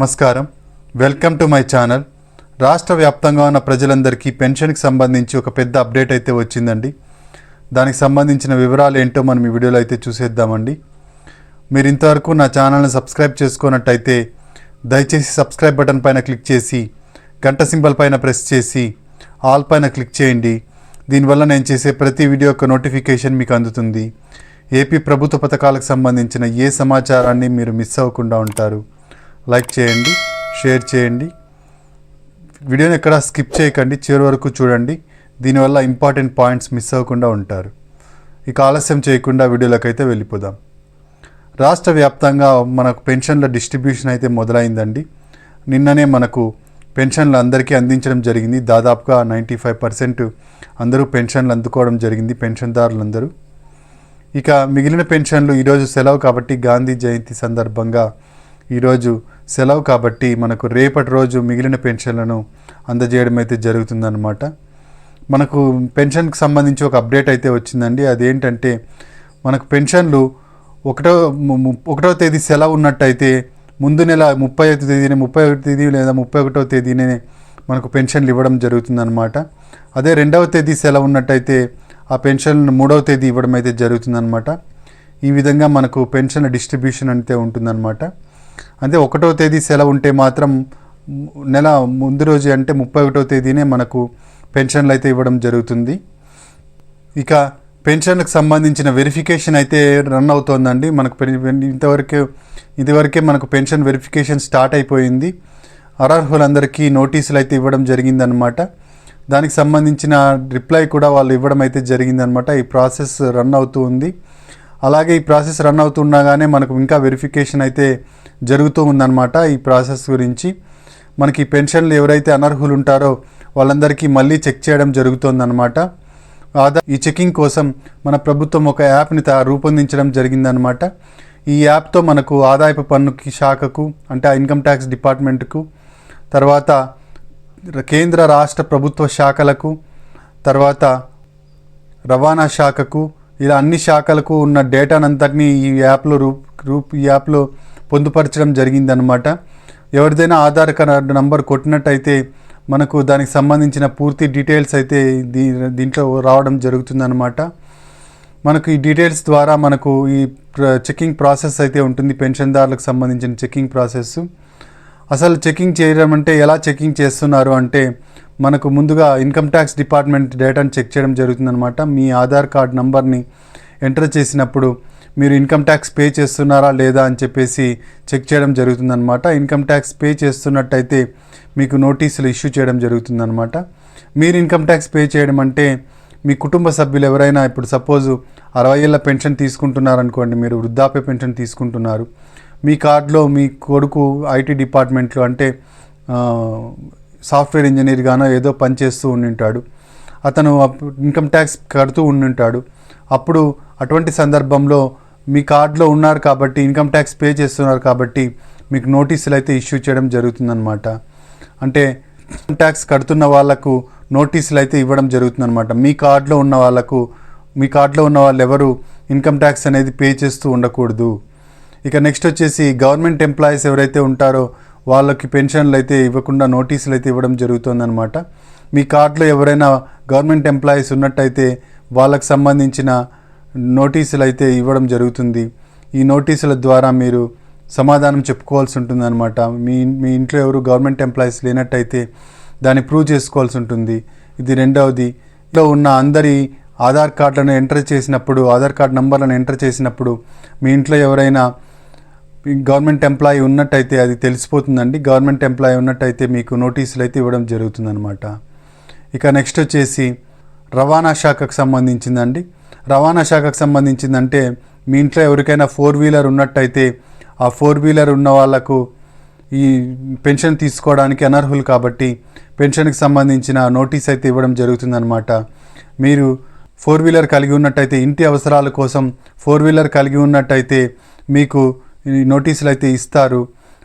నమస్కారం. Welcome to my channel. రాష్ట్ర వ్యాప్తంగా ఉన్న ప్రజలందరికీ పెన్షన్కి సంబంధించి ఒక పెద్ద అప్డేట్ అయితే వచ్చిందండి. దానికి సంబంధించిన వివరాలు ఏంటో మనం ఈ వీడియోలో అయితే చూసేద్దామండి. మీరు ఇంతవరకు నా ఛానల్ని సబ్స్క్రైబ్ చేసుకున్నట్టయితే దయచేసి సబ్స్క్రైబ్ బటన్ పైన క్లిక్ చేసి గంట సింబల్ పైన ప్రెస్ చేసి ఆల్ పైన క్లిక్ చేయండి. దీనివల్ల నేను చేసే ప్రతి వీడియో యొక్క నోటిఫికేషన్ మీకు అందుతుంది. ఏపీ ప్రభుత్వ పథకాలకు సంబంధించిన ఏ సమాచారాన్ని మీరు మిస్ అవ్వకుండా ఉంటారు? లైక్ చేయండి షేర్ చేయండి. వీడియోని ఎక్కడ స్కిప్ చేయకండి చివరి వరకు చూడండి. దీనివల్ల ఇంపార్టెంట్ పాయింట్స్ మిస్ అవ్వకుండా ఉంటారు. ఇక ఆలస్యం చేయకుండా వీడియోలకైతే వెళ్ళిపోదాం. రాష్ట్ర వ్యాప్తంగా మనకు పెన్షన్ల డిస్ట్రిబ్యూషన్ అయితే మొదలైందండి. నిన్ననే మనకు పెన్షన్లు అందరికీ అందించడం జరిగింది. దాదాపుగా నైంటీ ఫైవ్ పర్సెంట్ అందరూ పెన్షన్లు అందుకోవడం జరిగింది పెన్షన్దారులందరూ. ఇక మిగిలిన పెన్షన్లు ఈరోజు సెలవు కాబట్టి గాంధీ జయంతి సందర్భంగా ఈరోజు సెలవు కాబట్టి మనకు రేపటి రోజు మిగిలిన పెన్షన్లను అందజేయడం అయితే జరుగుతుందన్నమాట. మనకు పెన్షన్కి సంబంధించి ఒక అప్డేట్ అయితే వచ్చిందండి. అదేంటంటే మనకు పెన్షన్లు ఒకటో ఒకటో తేదీ సెలవు ఉన్నట్టయితే ముందు నెల ముప్పై ఐదు తేదీనే ముప్పై ఒకటి తేదీ లేదా ముప్పై ఒకటో తేదీనే మనకు పెన్షన్లు ఇవ్వడం జరుగుతుందన్నమాట. అదే రెండవ తేదీ సెలవు ఉన్నట్టయితే ఆ పెన్షన్లను మూడవ తేదీ ఇవ్వడం అయితే జరుగుతుందన్నమాట. ఈ విధంగా మనకు పెన్షన్ డిస్ట్రిబ్యూషన్ అయితే ఉంటుందన్నమాట. అంటే ఒకటో తేదీ సెలవు ఉంటే మాత్రం నెల ముందు రోజు అంటే ముప్పై ఒకటో తేదీనే మనకు పెన్షన్లు అయితే ఇవ్వడం జరుగుతుంది. ఇక పెన్షన్కి సంబంధించిన వెరిఫికేషన్ అయితే రన్ అవుతోందండి. మనకు ఇంతవరకు ఇదివరకే మనకు పెన్షన్ వెరిఫికేషన్ స్టార్ట్ అయిపోయింది. అర్హులందరికీ నోటీసులు అయితే ఇవ్వడం జరిగిందనమాట దానికి సంబంధించిన రిప్లై కూడా వాళ్ళు ఇవ్వడం అయితే జరిగిందనమాట ఈ ప్రాసెస్ రన్ అవుతూ ఉంది. అలాగే ఈ ప్రాసెస్ రన్ అవుతుండగానే మనకు ఇంకా వెరిఫికేషన్ అయితే జరుగుతూ ఉందన్నమాట ఈ ప్రాసెస్ గురించి. మనకి పెన్షన్లు ఎవరైతే అనర్హులు ఉంటారో వాళ్ళందరికీ మళ్ళీ చెక్ చేయడం జరుగుతుందన్నమాట. ఆధార్ ఈ చెకింగ్ కోసం మన ప్రభుత్వం ఒక యాప్ని తా రూపొందించడం జరిగిందనమాట ఈ యాప్తో మనకు ఆదాయపు పన్నుకి శాఖకు అంటే ఆ ఇన్కమ్ ట్యాక్స్ డిపార్ట్మెంట్కు తర్వాత కేంద్ర రాష్ట్ర ప్రభుత్వ శాఖలకు తర్వాత రవాణా శాఖకు ఇలా అన్ని శాఖలకు ఉన్న డేటానంతటినీ ఈ యాప్లో రూప్ రూప్ ఈ యాప్లో పొందుపరచడం జరిగిందనమాట ఎవరిదైనా ఆధార్ కార్డు నంబర్ కొట్టినట్టయితే మనకు దానికి సంబంధించిన పూర్తి డీటెయిల్స్ అయితే దీ దీంట్లో రావడం జరుగుతుందన్నమాట. మనకు ఈ డీటెయిల్స్ ద్వారా మనకు ఈ చెకింగ్ ప్రాసెస్ అయితే ఉంటుంది. పెన్షన్దారులకు సంబంధించిన చెకింగ్ ప్రాసెస్ అసలు చెకింగ్ చేయడం అంటే ఎలా చెకింగ్ చేస్తున్నారు అంటే మనకు ముందుగా ఇన్కమ్ ట్యాక్స్ డిపార్ట్మెంట్ డేటాను చెక్ చేయడం జరుగుతుందన్నమాట. మీ ఆధార్ కార్డ్ నంబర్ని ఎంటర్ చేసినప్పుడు మీరు ఇన్కమ్ ట్యాక్స్ పే చేస్తున్నారా లేదా అని చెప్పేసి చెక్ చేయడం జరుగుతుందన్నమాట. ఇన్కమ్ ట్యాక్స్ పే చేస్తున్నట్టయితే మీకు నోటీసులు ఇష్యూ చేయడం జరుగుతుందన్నమాట. మీరు ఇన్కమ్ ట్యాక్స్ పే చేయడం అంటే మీ కుటుంబ సభ్యులు ఎవరైనా ఇప్పుడు సపోజ్ అరవై ఏళ్ళ పెన్షన్ తీసుకుంటున్నారనుకోండి మీరు వృద్ధాప్య పెన్షన్ తీసుకుంటున్నారు. మీ కార్డులో మీ కొడుకు ఐటీ డిపార్ట్మెంట్లో అంటే సాఫ్ట్వేర్ ఇంజనీర్ గానో ఏదో పని చేస్తూ ఉండింటాడు. అతను ఇన్కమ్ ట్యాక్స్ కడుతూ ఉండింటాడు. అప్పుడు అటువంటి సందర్భంలో మీ కార్డులో ఉన్నారు కాబట్టి ఇన్కమ్ ట్యాక్స్ పే చేస్తున్నారు కాబట్టి మీకు నోటీసులు అయితే ఇష్యూ చేయడం జరుగుతుందన్నమాట. అంటే ఇన్కమ్ ట్యాక్స్ కడుతున్న వాళ్ళకు నోటీసులు అయితే ఇవ్వడం జరుగుతుందన్నమాట. మీ కార్డులో ఉన్న వాళ్ళకు మీ కార్డులో ఉన్న వాళ్ళు ఎవరు ఇన్కమ్ ట్యాక్స్ అనేది పే చేస్తూ ఉండకూడదు. ఇక నెక్స్ట్ వచ్చేసి గవర్నమెంట్ ఎంప్లాయీస్ ఎవరైతే ఉంటారో వాళ్ళకి పెన్షన్లు అయితే ఇవ్వకుండా నోటీసులు అయితే ఇవ్వడం జరుగుతుందన్నమాట. మీ కార్డులో ఎవరైనా గవర్నమెంట్ ఎంప్లాయీస్ ఉన్నట్టయితే వాళ్ళకి సంబంధించిన నోటీసులు అయితే ఇవ్వడం జరుగుతుంది. ఈ నోటీసుల ద్వారా మీరు సమాధానం చెప్పుకోవాల్సి ఉంటుందన్నమాట. మీ మీ ఇంట్లో ఎవరు గవర్నమెంట్ ఎంప్లాయీస్ లేనట్టయితే దాన్ని ప్రూవ్ చేసుకోవాల్సి ఉంటుంది. ఇది రెండవది. ఇంట్లో ఉన్న అందరి ఆధార్ కార్డులను ఎంటర్ చేసినప్పుడు ఆధార్ కార్డ్ నంబర్లను ఎంటర్ చేసినప్పుడు మీ ఇంట్లో ఎవరైనా గవర్నమెంట్ ఎంప్లాయీ ఉన్నట్టయితే అది తెలిసిపోతుందండి. గవర్నమెంట్ ఎంప్లాయీ ఉన్నట్టయితే మీకు నోటీసులు అయితే ఇవ్వడం జరుగుతుందన్నమాట. ఇక నెక్స్ట్ వచ్చేసి రవాణా శాఖకు సంబంధించిందండి. రవాణా శాఖకు సంబంధించిందంటే మీ ఇంట్లో ఎవరికైనా ఫోర్ వీలర్ ఉన్నట్టయితే ఆ ఫోర్ వీలర్ ఉన్న వాళ్ళకు ఈ పెన్షన్ తీసుకోవడానికి అనర్హులు కాబట్టి పెన్షన్కి సంబంధించిన నోటీస్ అయితే ఇవ్వడం జరుగుతుందన్నమాట. మీరు ఫోర్ వీలర్ కలిగి ఉన్నట్టయితే ఇంటి అవసరాల కోసం ఫోర్ వీలర్ కలిగి ఉన్నట్టయితే మీకు నోటీసులు అయితే ఇస్తారు.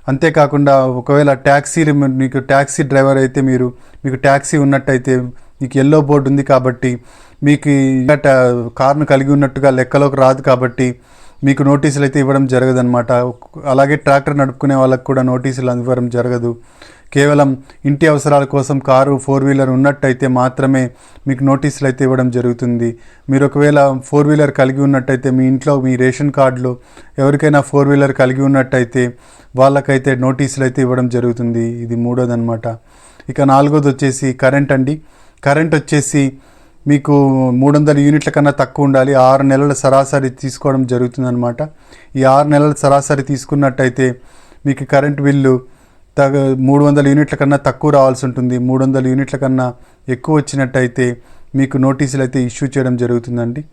అంతేకాకుండా ఒకవేళ ట్యాక్సీలు మీకు ట్యాక్సీ డ్రైవర్ అయితే మీరు మీకు ట్యాక్సీ ఉన్నట్టయితే మీకు ఎల్లో బోర్డు ఉంది కాబట్టి మీకు ఈ కార్ను కలిగి ఉన్నట్టుగా లెక్కలోకి రాదు కాబట్టి మీకు నోటీసులు అయితే ఇవ్వడం జరగదనమాట అలాగే ట్రాక్టర్ నడుపుకునే వాళ్ళకు కూడా నోటీసులు ఇవ్వడం జరగదు. కేవలం ఇంటి అవసరాల కోసం కారు ఫోర్ వీలర్ ఉన్నట్టయితే మాత్రమే మీకు నోటీసులు అయితే ఇవ్వడం జరుగుతుంది. మీరు ఒకవేళ ఫోర్ వీలర్ కలిగి ఉన్నట్టయితే మీ ఇంట్లో మీ రేషన్ కార్డులో ఎవరికైనా ఫోర్ వీలర్ కలిగి ఉన్నట్టయితే వాళ్ళకైతే నోటీసులు అయితే ఇవ్వడం జరుగుతుంది. ఇది మూడోదనమాట ఇక నాలుగోది వచ్చేసి కరెంట్ అండి. కరెంట్ వచ్చేసి మీకు మూడు వందల యూనిట్ల కన్నా తక్కువ ఉండాలి. ఆరు నెలల సరాసరి తీసుకోవడం జరుగుతుందన్నమాట. ఈ ఆరు నెలల సరాసరి తీసుకున్నట్టయితే మీకు కరెంట్ బిల్లు తగ మూడు వందల యూనిట్ల కన్నా తక్కువ రావాల్సి ఉంటుంది. మూడు వందల యూనిట్ల కన్నా ఎక్కువ వచ్చినట్టయితే మీకు నోటీసులు అయితే ఇష్యూ చేయడం జరుగుతుందండి.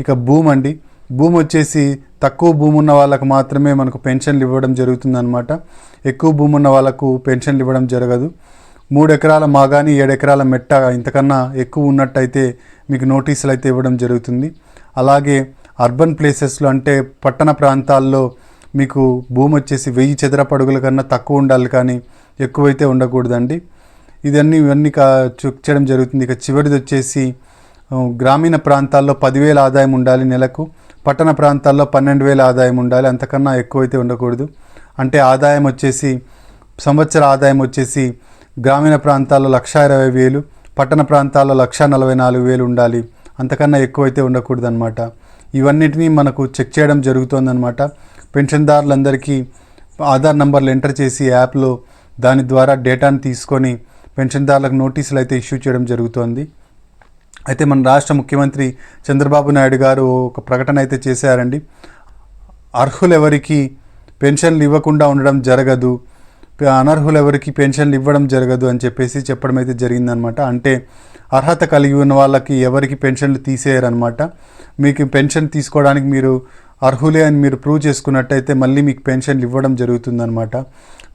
ఇక భూమి అండి. భూమి వచ్చేసి తక్కువ భూమి ఉన్న వాళ్ళకు మాత్రమే మనకు పెన్షన్లు ఇవ్వడం జరుగుతుందన్నమాట. ఎక్కువ భూమి ఉన్న వాళ్ళకు పెన్షన్లు ఇవ్వడం జరగదు. మూడు ఎకరాల మాగాని ఏడు ఎకరాల మెట్ట ఇంతకన్నా ఎక్కువ ఉన్నట్టయితే మీకు నోటీసులు అయితే ఇవ్వడం జరుగుతుంది. అలాగే అర్బన్ ప్లేసెస్లో అంటే పట్టణ ప్రాంతాల్లో మీకు భూమి వచ్చేసి వెయ్యి చదరపడుగుల కన్నా తక్కువ ఉండాలి కానీ ఎక్కువైతే ఉండకూడదండి. ఇదన్నీ ఇవన్నీ కా చేయడం జరుగుతుంది. ఇక చివరిది వచ్చేసి గ్రామీణ ప్రాంతాల్లో పదివేల ఆదాయం ఉండాలి నెలకు. పట్టణ ప్రాంతాల్లో పన్నెండు వేల ఆదాయం ఉండాలి. అంతకన్నా ఎక్కువైతే ఉండకూడదు. అంటే ఆదాయం వచ్చేసి సంవత్సర ఆదాయం వచ్చేసి గ్రామీణ ప్రాంతాల్లో లక్ష ఇరవై వేలు పట్టణ ప్రాంతాల్లో లక్ష నలభై నాలుగు వేలు ఉండాలి. అంతకన్నా ఎక్కువైతే ఉండకూడదు అనమాట ఇవన్నిటినీ మనకు చెక్ చేయడం జరుగుతుందన్నమాట. పెన్షన్దారులందరికీ ఆధార్ నంబర్లు ఎంటర్ చేసి యాప్లో దాని ద్వారా డేటాను తీసుకొని పెన్షన్దారులకు నోటీసులు అయితే ఇష్యూ చేయడం జరుగుతోంది. అయితే మన రాష్ట్ర ముఖ్యమంత్రి చంద్రబాబు నాయుడు గారు ఒక ప్రకటన అయితే చేశారండి. అర్హులెవరికి పెన్షన్లు ఇవ్వకుండా ఉండడం జరగదు. అనర్హులు ఎవరికి పెన్షన్లు ఇవ్వడం జరగదు అని చెప్పేసి చెప్పడం అయితే జరిగిందనమాట. అంటే అర్హత కలిగి ఉన్న వాళ్ళకి ఎవరికి పెన్షన్లు తీసేయరనమాట. మీకు పెన్షన్ తీసుకోవడానికి మీరు అర్హులే అని మీరు ప్రూవ్ చేసుకున్నట్టయితే మళ్ళీ మీకు పెన్షన్లు ఇవ్వడం జరుగుతుందన్నమాట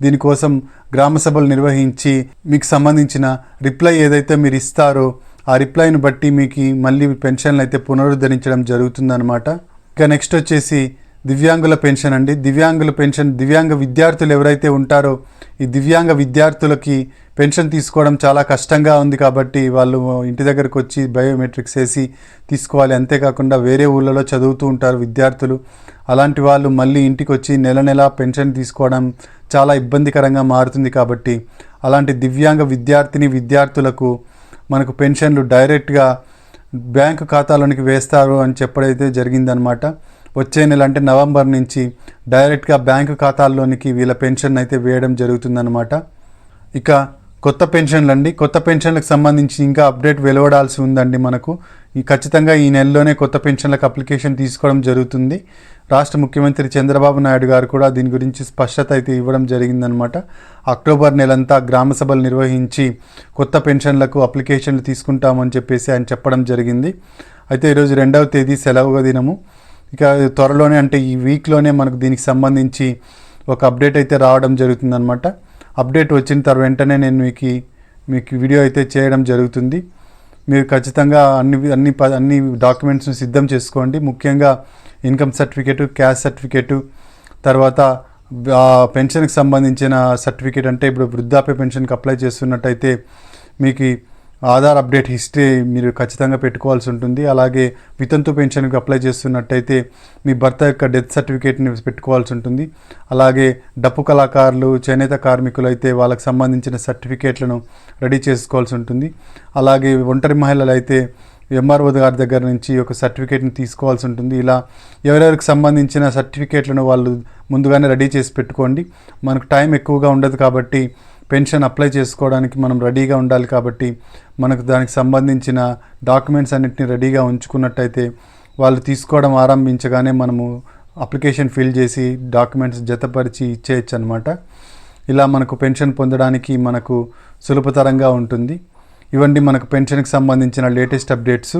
దీనికోసం గ్రామ సభలు నిర్వహించి మీకు సంబంధించిన రిప్లై ఏదైతే మీరు ఇస్తారో ఆ రిప్లైని బట్టి మీకు మళ్ళీ పెన్షన్లు అయితే పునరుద్ధరించడం జరుగుతుందనమాట. ఇక నెక్స్ట్ వచ్చేసి దివ్యాంగుల పెన్షన్ అండి. దివ్యాంగుల పెన్షన్ దివ్యాంగ విద్యార్థులు ఎవరైతే ఉంటారో ఈ దివ్యాంగ విద్యార్థులకి పెన్షన్ తీసుకోవడం చాలా కష్టంగా ఉంది కాబట్టి వాళ్ళు ఇంటి దగ్గరకు వచ్చి బయోమెట్రిక్స్ వేసి తీసుకోవాలి. అంతేకాకుండా వేరే ఊళ్ళలో చదువుతూ ఉంటారు విద్యార్థులు. అలాంటి వాళ్ళు మళ్ళీ ఇంటికి వచ్చి నెల నెల పెన్షన్ తీసుకోవడం చాలా ఇబ్బందికరంగా మారుతుంది కాబట్టి అలాంటి దివ్యాంగ విద్యార్థిని విద్యార్థులకు మనకు పెన్షన్లు డైరెక్ట్గా బ్యాంకు ఖాతాలోనికి వేస్తారు అని చెప్పడైతే జరిగిందనమాట వచ్చే నెల అంటే నవంబర్ నుంచి డైరెక్ట్గా బ్యాంకు ఖాతాల్లోనికి వీళ్ళ పెన్షన్ అయితే వేయడం జరుగుతుందన్నమాట. ఇక కొత్త పెన్షన్లు అండి. కొత్త పెన్షన్లకు సంబంధించి ఇంకా అప్డేట్ వెలువడాల్సి ఉందండి మనకు. ఈ ఖచ్చితంగా ఈ నెలలోనే కొత్త పెన్షన్లకు అప్లికేషన్ తీసుకోవడం జరుగుతుంది. రాష్ట్ర ముఖ్యమంత్రి చంద్రబాబు నాయుడు గారు కూడా దీని గురించి స్పష్టత అయితే ఇవ్వడం జరిగిందనమాట అక్టోబర్ నెలంతా గ్రామ సభలు నిర్వహించి కొత్త పెన్షన్లకు అప్లికేషన్లు తీసుకుంటామని చెప్పేసి ఆయన చెప్పడం జరిగింది. అయితే ఈరోజు రెండవ తేదీ సెలవుగా దినము. ఇక త్వరలోనే అంటే ఈ వీక్లోనే మనకు దీనికి సంబంధించి ఒక అప్డేట్ అయితే రావడం జరుగుతుందనమాట అప్డేట్ వచ్చిన తర్వాత వెంటనే నేను మీకు మీకు వీడియో అయితే చేయడం జరుగుతుంది. మీరు ఖచ్చితంగా అన్ని అన్ని ప- అన్ని డాక్యుమెంట్స్ని సిద్ధం చేసుకోండి. ముఖ్యంగా ఇన్కమ్ సర్టిఫికేటు క్యాష్ సర్టిఫికేటు తర్వాత ఆ పెన్షన్కి సంబంధించిన సర్టిఫికేట్ అంటే ఇప్పుడు వృద్ధాప్య పెన్షన్కి అప్లై చేస్తున్నట్టయితే మీకు ఆధార్ అప్డేట్ హిస్టరీ మీరు ఖచ్చితంగా పెట్టుకోవాల్సి ఉంటుంది. అలాగే వితంతు పెన్షన్కి అప్లై చేస్తున్నట్టయితే మీ భర్త యొక్క డెత్ సర్టిఫికేట్ని పెట్టుకోవాల్సి ఉంటుంది. అలాగే డప్పు కళాకారులు చేనేత కార్మికులు అయితే వాళ్ళకి సంబంధించిన సర్టిఫికేట్లను రెడీ చేసుకోవాల్సి ఉంటుంది. అలాగే ఒంటరి మహిళలు అయితే ఎంఆర్ఓ గారి దగ్గర నుంచి ఒక సర్టిఫికేట్ని తీసుకోవాల్సి ఉంటుంది. ఇలా ఎవరెవరికి సంబంధించిన సర్టిఫికేట్లను వాళ్ళు ముందుగానే రెడీ చేసి పెట్టుకోండి. మనకు టైం ఎక్కువగా ఉండదు కాబట్టి పెన్షన్ అప్లై చేసుకోవడానికి మనం రెడీగా ఉండాలి కాబట్టి మనకు దానికి సంబంధించిన డాక్యుమెంట్స్ అన్నిటిని రెడీగా ఉంచుకున్నట్టయితే వాళ్ళు తీసుకోవడం ఆరంభించగానే మనము అప్లికేషన్ ఫిల్ చేసి డాక్యుమెంట్స్ జతపరిచి ఇచ్చేయచ్చు అనమాట ఇలా మనకు పెన్షన్ పొందడానికి మనకు సులభతరంగా ఉంటుంది. ఇవన్నీ మనకు పెన్షన్కి సంబంధించిన లేటెస్ట్ అప్డేట్స్.